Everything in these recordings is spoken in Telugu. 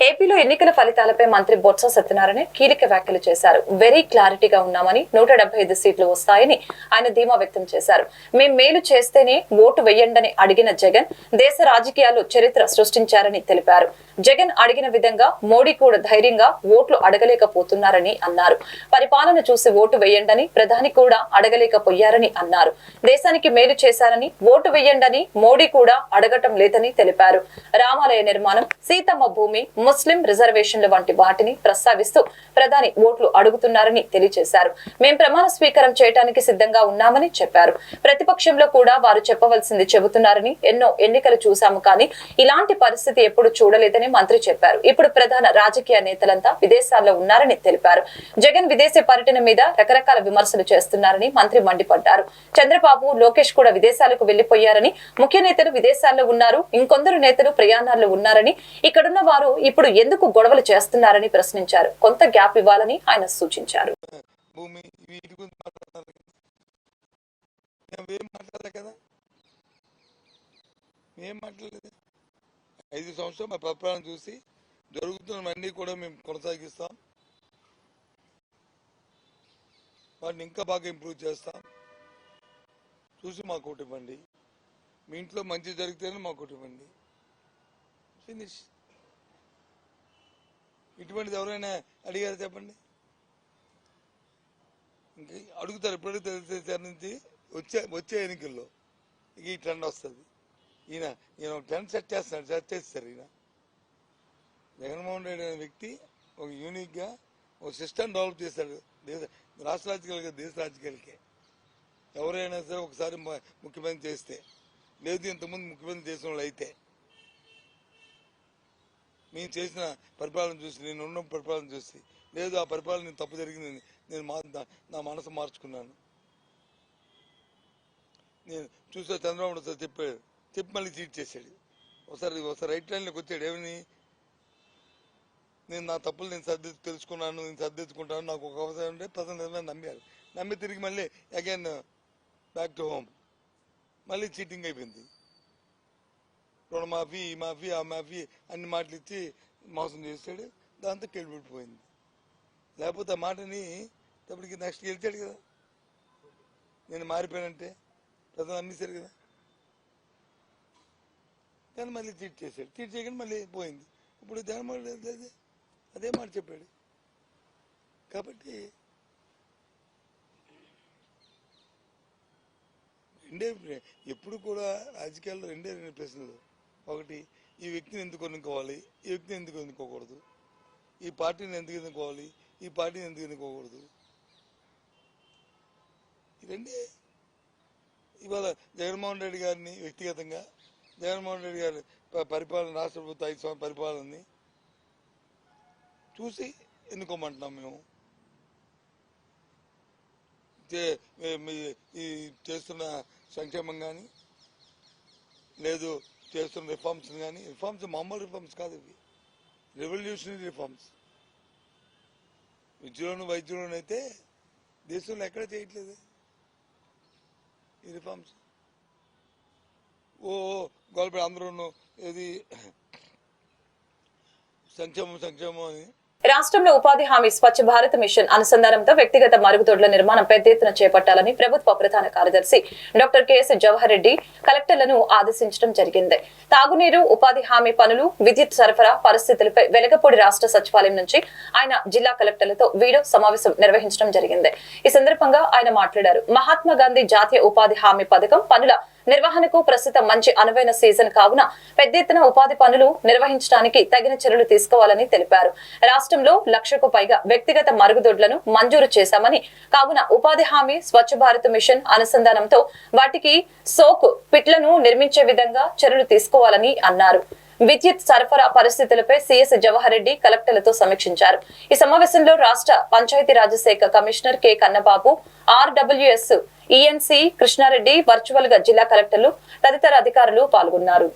ఏపీలో ఎన్నికల ఫలితాలపై మంత్రి బొత్స సత్యనారాయణ కీలక వ్యాఖ్యలు చేశారు. వెరీ క్లారిటీగా ఉన్నామని నూట డెబ్బై ఐదు సీట్లు వస్తాయని ఆయన ధీమా వ్యక్తం చేశారు. మేం మేలు చేస్తేనే ఓటు వెయ్యండని అడిగిన జగన్ దేశ రాజకీయాల్లో చరిత్ర సృష్టించారని తెలిపారు. జగన్ అడిగిన విధంగా మోడీ కూడా ధైర్యంగా ఓట్లు అడగలేకపోతున్నారని అన్నారు. పరిపాలన చూసి ఓటు వేయండని ప్రధాని కూడా అడగలేకపోయారని అన్నారు. దేశానికి మేలు చేశారని ఓటు వేయండని మోడీ కూడా అడగటం లేదని తెలిపారు. రామాలయ నిర్మాణం సీతమ్మ భూమి ముస్లిం రిజర్వేషన్ల వంటి వాటిని ప్రస్తావిస్తూ ప్రధాని ఓట్లు అడుగుతున్నారని తెలియజేశారు. మేం ప్రమాణ స్వీకారం చేయడానికి సిద్ధంగా ఉన్నామని చెప్పారు. ప్రతిపక్షంలో కూడా వారు చెప్పవలసింది చెబుతున్నారని ఎన్నో ఎన్నికలు చూశాము కానీ ఇలాంటి పరిస్థితి ఎప్పుడు చూడలేదని మంత్రి చెప్పారు. ఇప్పుడు ప్రధాన రాజకీయ నేతలంతా విదేశాల్లో ఉన్నారని తెలిపారు. జగన్ విదేశీ పర్యటన మీద రకరకాల విమర్శలు చేస్తున్నారని మంత్రి మండిపడ్డారు. చంద్రబాబు లోకేష్ కూడా విదేశాలకు వెళ్ళిపోయారని ముఖ్య నేతలు విదేశాల్లో ఉన్నారు. ఇంకొందరు నేతలు ప్రయాణాల్లో ఉన్నారని ఇక్కడున్న వారు ఇప్పుడు ఎందుకు గొడవలు చేస్తున్నారని ప్రశ్నించారు. కొంత గ్యాప్ ఇవ్వాలని ఆయన సూచించారు. భూమి కదా. మాట్లాడలేదు. ఐదు సంవత్సరాలు మా పప్పాలను చూసి జరుగుతున్నవన్నీ కూడా మేము కొనసాగిస్తాం. వాటిని ఇంకా బాగా ఇంప్రూవ్ చేస్తాం. చూసి మాకు ఒకటి ఇవ్వండి. మీ ఇంట్లో మంచి జరిగితేనే మాకు ఇవ్వండి. ఫినిష్ ఇటువంటిది ఎవరైనా అడిగారు చెప్పండి? ఇంకా అడుగుతారు ఇప్పుడు నుంచి వచ్చే వచ్చే ఎన్నికల్లో ఈ ట్రెండ్ వస్తుంది. ఈయన ఈయన ఒక ట్రెండ్ సెట్ చేస్తున్నాడు సెట్ చేస్తారు ఈయన. జగన్మోహన్ రెడ్డి అనే వ్యక్తి ఒక యూనిక్గా ఒక సిస్టమ్ డెవలప్ చేశాడు దేశ రాష్ట్ర రాజకీయాలకి దేశ రాజకీయాలకే. ఎవరైనా సరే ఒకసారి ముఖ్యమంత్రి చేస్తే లేదు ఇంతకుముందు ముఖ్యమంత్రి చేసిన వాళ్ళు అయితే మేము చేసిన పరిపాలన చూసి నేను ఉన్న పరిపాలన చూసి లేదు ఆ పరిపాలన నేను తప్పు జరిగింది నేను మా నా- మనసు మార్చుకున్నాను. నేను చూసా చంద్రబాబు సార్ చెప్పాడు చెప్పి మళ్ళీ చీట్ చేశాడు. ఒకసారి ఒకసారి రైట్ లైన్లోకి వచ్చాడు ఏమని? నేను నా తప్పులు నేను సర్ది తెలుసుకున్నాను నేను సర్దిద్దుకుంటాను నాకు ఒక అవసరం ఉంటే ప్రజలు నిర్ణయం నమ్మారు. నమ్మి తిరిగి మళ్ళీ అగైన్ బ్యాక్ టు హోమ్ మళ్ళీ చీటింగ్ అయిపోయింది. రుణమాఫీ ఈ మాఫీ ఆ మాఫీ అన్ని మాటలు ఇచ్చి మోసం చేస్తాడు. దాంతో కెళ్ళిపెట్టిపోయింది లేకపోతే ఆ మాటని ఇప్పటికి నెక్స్ట్ గెలిచాడు కదా. నేను మారిపోయానంటే ప్రజలు నమ్మేశారు కదా. దాన్ని మళ్ళీ తీర్చి చేశాడు. తీర్చి చేయకుండా మళ్ళీ పోయింది. ఇప్పుడు దాని రెడ్డి అదే అదే మాట చెప్పాడు. కాబట్టి రెండే ఎప్పుడు కూడా రాజకీయాల్లో రెండే రెండు ప్రశ్నలు. ఒకటి ఈ వ్యక్తిని ఎందుకు ఎన్నుకోవాలి? ఈ వ్యక్తిని ఎందుకు ఎన్నుకోకూడదు? ఈ పార్టీని ఎందుకు ఎన్నుకోవాలి? ఈ పార్టీని ఎందుకు ఎన్నుకోకూడదు? ఈ ఇవాళ జగన్మోహన్ రెడ్డి గారిని వ్యక్తిగతంగా జగన్మోహన్ రెడ్డి గారి పరిపాలన రాష్ట్ర ప్రభుత్వ ఐదు సంవత్సరాల పరిపాలనని చూసి ఎన్నుకోమంటున్నాం మేము. చే- మీ- చేస్తున్న సంక్షేమం కానీ లేదు చేస్తున్న రిఫార్మ్స్ కానీ రిఫార్మ్స్ మామూలు రిఫార్మ్స్ కాదు ఇవి. రెవల్యూషనరీ రిఫార్మ్స్ విద్యలోను వైద్యులను అయితే దేశంలో ఎక్కడ చేయట్లేదు ఈ రిఫార్మ్స్ ఓ గోల్పేట అందరూ ఏది సంక్షేమం సంక్షేమం అని రాష్ట్రంలో ఉపాధి హామీ స్వచ్ఛ భారత్ మిషన్ అనుసంధానంతో వ్యక్తిగత మరుగుదొడ్ల నిర్మాణం పెద్ద ఎత్తున చేపట్టాలని ప్రభుత్వ ప్రధాన కార్యదర్శి డాక్టర్ కెఎస్ జవహర్ రెడ్డి కలెక్టర్లను ఆదేశించడం జరిగింది. తాగునీరు ఉపాధి హామీ పనులు విద్యుత్ సరఫరా పరిస్థితులపై వెలగపూడి రాష్ట్ర సచివాలయం నుంచి ఆయన జిల్లా కలెక్టర్లతో వీడియో సమావేశం నిర్వహించడం జరిగింది. ఈ సందర్భంగా ఆయన మాట్లాడారు. మహాత్మా గాంధీ జాతీయ ఉపాధి హామీ పథకం పనుల నిర్వహణకు ప్రస్తుతం మంచి అనువైన సీజన్ కావున పెద్ద ఎత్తున ఉపాధి పనులు నిర్వహించడానికి తగిన చర్యలు తీసుకోవాలని తెలిపారు. రాష్ట్రంలో లక్షకు పైగా వ్యక్తిగత మరుగుదొడ్లను మంజూరు చేశామని కావున ఉపాధి హామీ స్వచ్ఛ భారత్ మిషన్ అనుసంధానంతో వాటికి సోకు పిట్లను నిర్మించే విధంగా చర్యలు తీసుకోవాలని అన్నారు. విద్యుత్ సరఫరా పరిస్థితులపై సీఎస్ జవహర్ రెడ్డి కలెక్టర్లతో సమీక్షించారు. ఈ సమావేశంలో రాష్ట్ర పంచాయతీరాజ్ శాఖ commissioner K Kannababu RWS ENC Krishna Reddy వర్చువల్గా జిల్లా కలెక్టర్లు తదితర అధికారులు పాల్గొన్నారు.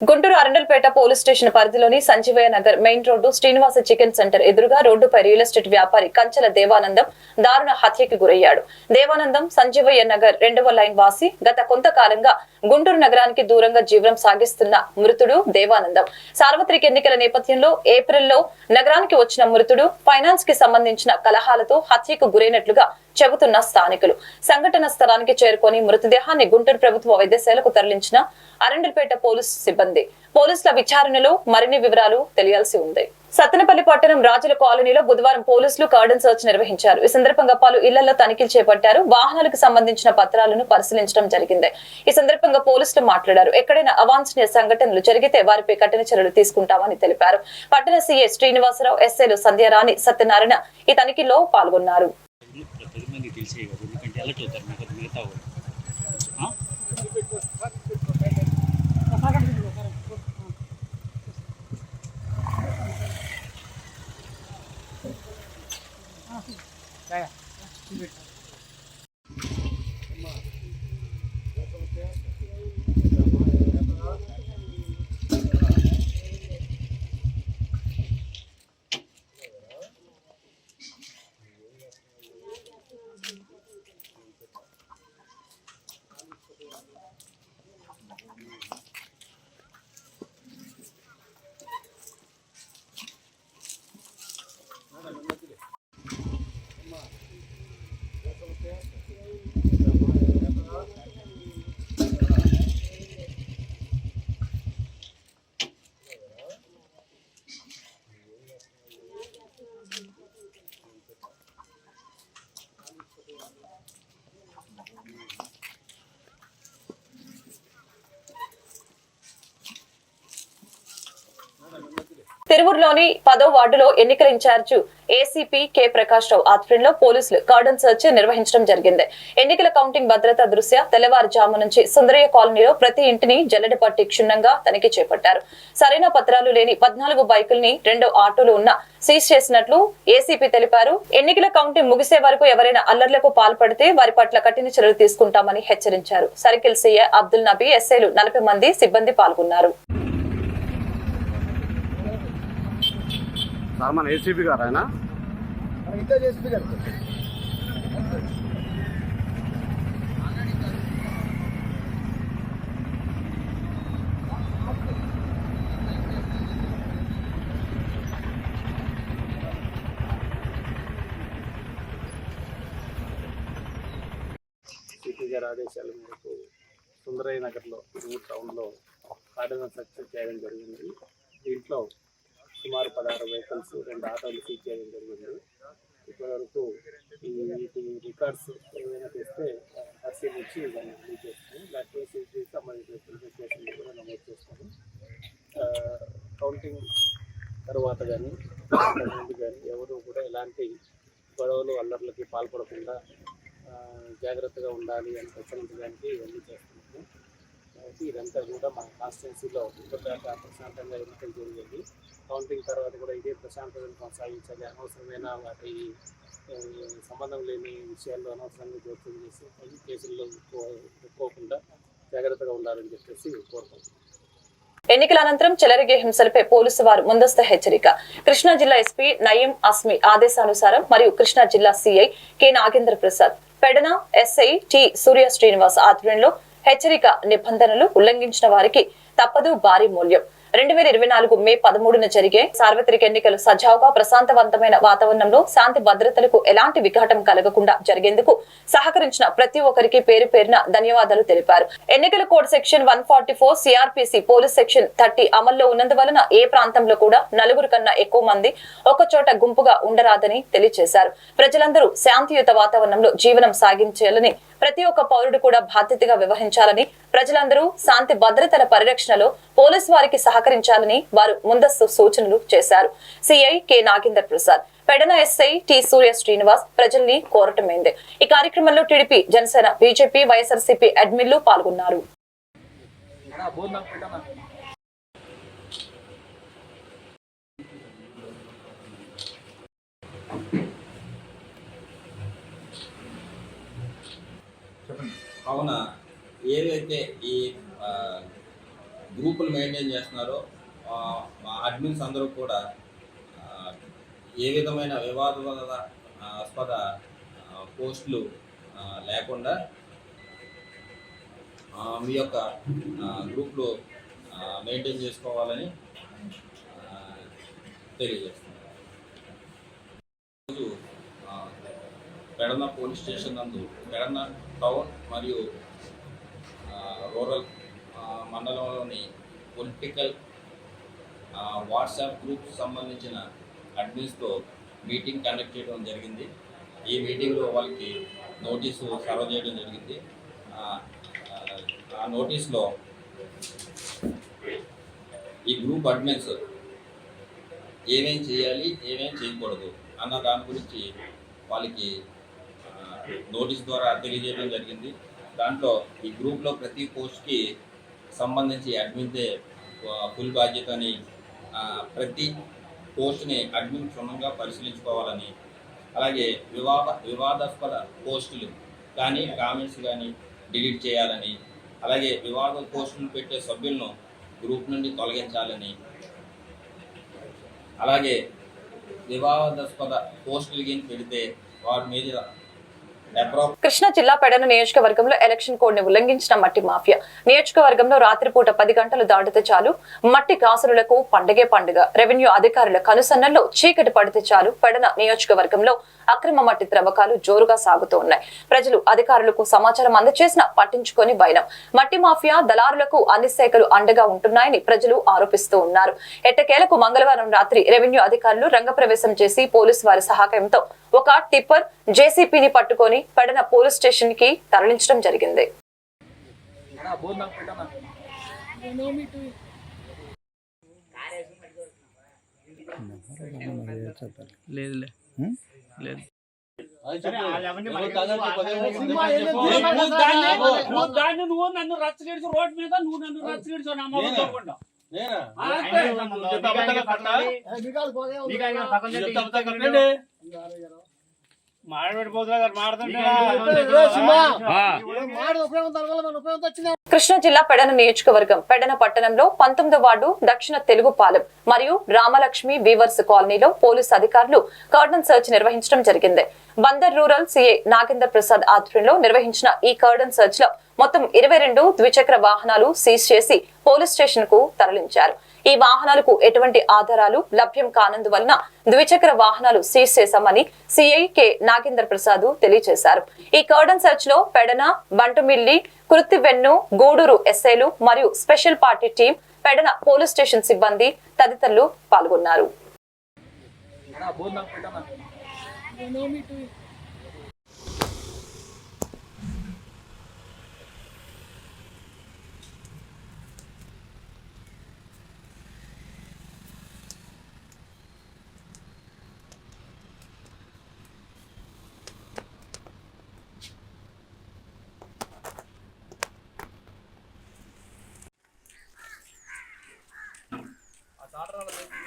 గుంటూరు అరండల్పేట పోలీస్ స్టేషన్ పరిధిలోని Sanjeevaiah Nagar main road Srinivasa chicken center ఎదురుగా రోడ్డుపై రియల్ ఎస్టేట్ వ్యాపారి కంచెల దేవానందం దారుణ హత్యకి గురయ్యాడు. దేవానందం సంజీవయ్య నగర్ రెండవ లైన్ వాసి గత కొంతకాలంగా గుంటూరు నగరానికి దూరంగా జీవనం సాగిస్తున్న మృతుడు దేవానందం. సార్వత్రిక ఎన్నికల నేపథ్యంలో ఏప్రిల్లో నగరానికి వచ్చిన మృతుడు ఫైనాన్స్కి సంబంధించిన కలహాలతో హత్యకు గురైనట్లుగా చెబుతున్న స్థానికులు. సంఘటన స్థలానికి చేరుకొని మృతదేహాన్ని గుంటూరు ప్రభుత్వ వైద్యశాలకు తరలించిన అరండల్పేట పోలీసు సిబ్బంది. పోలీసుల విచారణలో మరిన్ని వివరాలు తెలియాల్సి ఉంది. సత్తెనపల్లి పట్టణం రాజుల కాలనీలో బుధవారం పోలీసులు కార్డన్ సర్చ్ నిర్వహించారు. ఈ సందర్భంగా పలు ఇళ్ళలో తనిఖీలు చేపట్టారు. వాహనాలకు సంబంధించిన పత్రాలను పరిశీలించడం జరిగింది. ఈ సందర్భంగా పోలీసులు మాట్లాడారు. ఎక్కడైనా అవాంఛనీయ సంఘటనలు జరిగితే వారిపై కఠిన చర్యలు తీసుకుంటామని తెలిపారు. పట్టణ సీఏ శ్రీనివాసరావు ఎస్ఏలు సంధ్యారాణి సత్యనారాయణ ఈ తనిఖీలో పాల్గొన్నారు. తెలిసే కదా ఎందుకంటే అలర్ట్ అవుతారు నాకు అది మిగతా వాళ్ళు. తిరువురులోని పదో వార్డులో ఎన్నికల incharge ACP K Prakash Rao ఆధ్వర్యంలో పోలీసులు కార్డన్ సెర్చ్ నిర్వహించడం జరిగింది. ఎన్నికల కౌంటింగ్ భద్రతా దృష్ట్యా తెల్లవారుజాము నుంచి సుందరయ్య కాలనీలో ప్రతి ఇంటిని జల్లెడ పట్టి క్షుణ్ణంగా తనిఖీ చేపట్టారు. సరైన పత్రాలు లేని పద్నాలుగు బైకుల్ని రెండు ఆటోలు ఉన్న సీజ్ చేసినట్లు ఏసీపీ తెలిపారు. ఎన్నికల కౌంటింగ్ ముగిసే వరకు ఎవరైనా అల్లర్లకు పాల్పడితే వారి పట్ల కఠిన చర్యలు తీసుకుంటామని హెచ్చరించారు. సర్కిల్ సీఏ అబ్దుల్ నబీ ఎస్ఐలు నలభై మంది సిబ్బంది పాల్గొన్నారు. సార్ మన ఏసీపీ గారు. ఆయన గారి ఆదేశాల మేరకు సుందరయ్య నగర్లో టౌన్లో కార్డినల్ సక్సెస్ చేయడం జరిగింది. దీంట్లో సుమారు పదహారు వెహికల్స్ రెండు ఆటోలు సీజ్ చేయడం జరిగింది. ఇప్పటివరకు ఈ వీటి రికార్డ్స్ ఏమైనా తెస్తే పరిశీలించి దాన్ని రిలీజ్ చేస్తాము దాంట్లో సీజీ సంబంధించిన పోలీస్ కూడా నమోదు చేస్తాము. కౌంటింగ్ తర్వాత కానీ ముందు కానీ ఎవరు కూడా ఎలాంటి గొడవలు అల్లర్లకి పాల్పడకుండా జాగ్రత్తగా ఉండాలి అని హెచ్చరించడానికి ఇవన్నీ చేస్తున్నాము. కాబట్టి ఇదంతా కూడా మా కాన్స్టిట్యున్సీలో ఇప్పటిదాకా ప్రశాంతంగా ఎన్నికలు జరిగింది కౌంటింగ్ తర్వాత కూడా ఇదే ప్రశాంతతను కొనసాగించాలి. అనవసరమైన వాటి సంబంధం లేని విషయాల్లో అనవసరంగా జోక్యం చేసి కొన్ని కేసుల్లో ఎక్కువ- ఎక్కువకుండా జాగ్రత్తగా ఉండాలని చెప్పేసి కోరుకుంటున్నాం. ఎన్నికల అనంతరం చెలరిగే హింసలపై పోలీసు వారు ముందస్తు హెచ్చరిక. కృష్ణా జిల్లా ఎస్పీ నయీం అస్మి ఆదేశానుసారం మరియు కృష్ణా జిల్లా CI K Nagendra Prasad Pedana SI T Surya Srinivas ఆధ్వర్యంలో హెచ్చరిక నిబంధనలు ఉల్లంఘించిన వారికి తప్పదు భారీ మూల్యం. రెండు వేల ఇరవై నాలుగు మే పదమూడున జరిగే సార్వత్రిక ఎన్నికలు సజావుగా ప్రశాంతవంతమైన వాతావరణంలో శాంతి భద్రతలకు ఎలాంటి విఘాటం కలగకుండా జరిగేందుకు సహకరించిన ప్రతి ఒక్కరికి పేరు పేరున ధన్యవాదాలు తెలిపారు. ఎన్నికల code section one forty four CRPC police section thirty అమల్లో ఉన్నందువలన ఏ ప్రాంతంలో కూడా నలుగురు కన్నా ఎక్కువ మంది ఒక చోట గుంపుగా ఉండరాదని తెలియజేశారు ప్రజలందరూ శాంతియుత వాతావరణంలో జీవనం సాగించాలని ప్రతి ఒక్క పౌరుడు కూడా బాధ్యతగా వ్యవహరించాలని ప్రజలందరూ శాంతి భద్రతల పరిరక్షణలో పోలీసు వారికి సహకరించాలని వారు ముందస్తు సూచనలు చేశారు. CI K. Nagender Prasad Pedana SI T. Surya Srinivas ప్రజల్ని కోరటమైంది ఈ కార్యక్రమంలో టీడీపీ జనసేన బీజేపీ వైఎస్ఆర్సీపీ అడ్మిన్లు పాల్గొన్నారు. ఎవరైతే ఈ గ్రూపులు మెయింటైన్ చేస్తున్నారో మా అడ్మిన్స్ అందరూ కూడా ఏ విధమైన వివాదాస్పద ఆస్పద పోస్టులు లేకుండా మీ యొక్క ఆ, గ్రూప్లో మెయింటైన్ చేసుకోవాలని ఆ, తెలియజేస్తున్నాను. ఈరోజు పెడన పోలీస్ స్టేషన్ నందు పెడన టౌన్ మరియు రూరల్ మండలంలోని పొలిటికల్ వాట్సాప్ గ్రూప్ సంబంధించిన అడ్మిన్స్తో మీటింగ్ కండక్ట్ చేయడం జరిగింది. ఈ మీటింగ్లో వాళ్ళకి నోటీసు సర్వ్ చేయడం జరిగింది. ఆ, నోటీస్లో ఈ గ్రూప్ అడ్మిన్స్ ఏమేం చేయాలి ఏమేం చేయకూడదు అన్న దాని గురించి వాళ్ళకి నోటీస్ ద్వారా తెలియజేయడం జరిగింది. దాంట్లో ఈ గ్రూప్లో ప్రతి పోస్ట్కి సంబంధించి అడ్మిన్దే ఫుల్ బాధ్యతని అని ప్రతి పోస్ట్ని అడ్మిన్ క్షుణ్ణంగా పరిశీలించుకోవాలని అలాగే వివాద వివాదాస్పద పోస్టులు కానీ కామెంట్స్ కానీ డిలీట్ చేయాలని అలాగే వివాద పోస్టులు పెట్టే సభ్యులను గ్రూప్ నుండి తొలగించాలని అలాగే వివాదాస్పద పోస్టులు కానీ పెడితే వారి మీద కృష్ణా జిల్లా పెడన నియోజకవర్గంలో ఎలక్షన్ కోడ్ని ఉల్లంఘించిన మట్టి మాఫియా. నియోజకవర్గంలో రాత్రిపూట పది గంటలు దాటితే చాలు. మట్టి కాసులకు పండగే పండుగ. రెవెన్యూ అధికారుల కనుసన్నల్లో చీకటి పడితే చాలు. పెడన నియోజకవర్గంలో అక్రమ మట్టి త్రవ్వకాలు జోరుగా సాగుతూ ఉన్నాయి ప్రజలు అధికారులకు సమాచారం అందజేసిన పట్టించుకొని భయం మట్టి మాఫియా దళారులకు అన్ని శాఖలు అండగా ఉంటున్నాయని ప్రజలు ఆరోపిస్తూ ఉన్నారు. ఎట్టకేలకు మంగళవారం రాత్రి రెవెన్యూ అధికారులు రంగప్రవేశం చేసి పోలీసు వారి సహకారంతో ఒక టిప్పర్ జేసీపీని పట్టుకొని పెడన పోలీస్ స్టేషన్కి తరలించడం జరిగింది. లేదులే లేదు నువ్వు నన్ను రచ్చగెడుచు రోడ్ మీద నువ్వు నన్ను రచ్చగెడుచు నా చూడకుండా. కృష్ణా జిల్లా పెడన నియోజకవర్గం పెడన పట్టణంలో పంతొమ్మిదో వార్డు దక్షిణ తెలుగు పాలెం మరియు రామలక్ష్మి వీవర్స్ కాలనీలో పోలీసు అధికారులు కార్డన్ సర్చ్ నిర్వహించడం జరిగింది. బందర్ రూరల్ సిఐ నాగేందర్ ప్రసాద్ ఆధ్వర్యంలో నిర్వహించిన ఈ కార్డన్ సర్చ్లో మొత్తం ఇరవై రెండు ద్విచక్ర వాహనాలు సీజ్ చేసి పోలీస్ స్టేషన్కు తరలించారు. ఈ వాహనాలకు ఎటువంటి ఆధారాలు లభ్యం కానందువలన ద్విచక్ర వాహనాలు సీజ్ చేశామని సిఐ కె నాగేందర్ ప్రసాద్ తెలియజేశారు. ఈ కార్డన్ సర్చ్లో పెడన బంటుమిల్లి కృత్తివెన్ను గూడూరు ఎస్ఐలు మరియు special party team Pedana police station సిబ్బంది తదితరులు పాల్గొన్నారు. കാണുന്നത്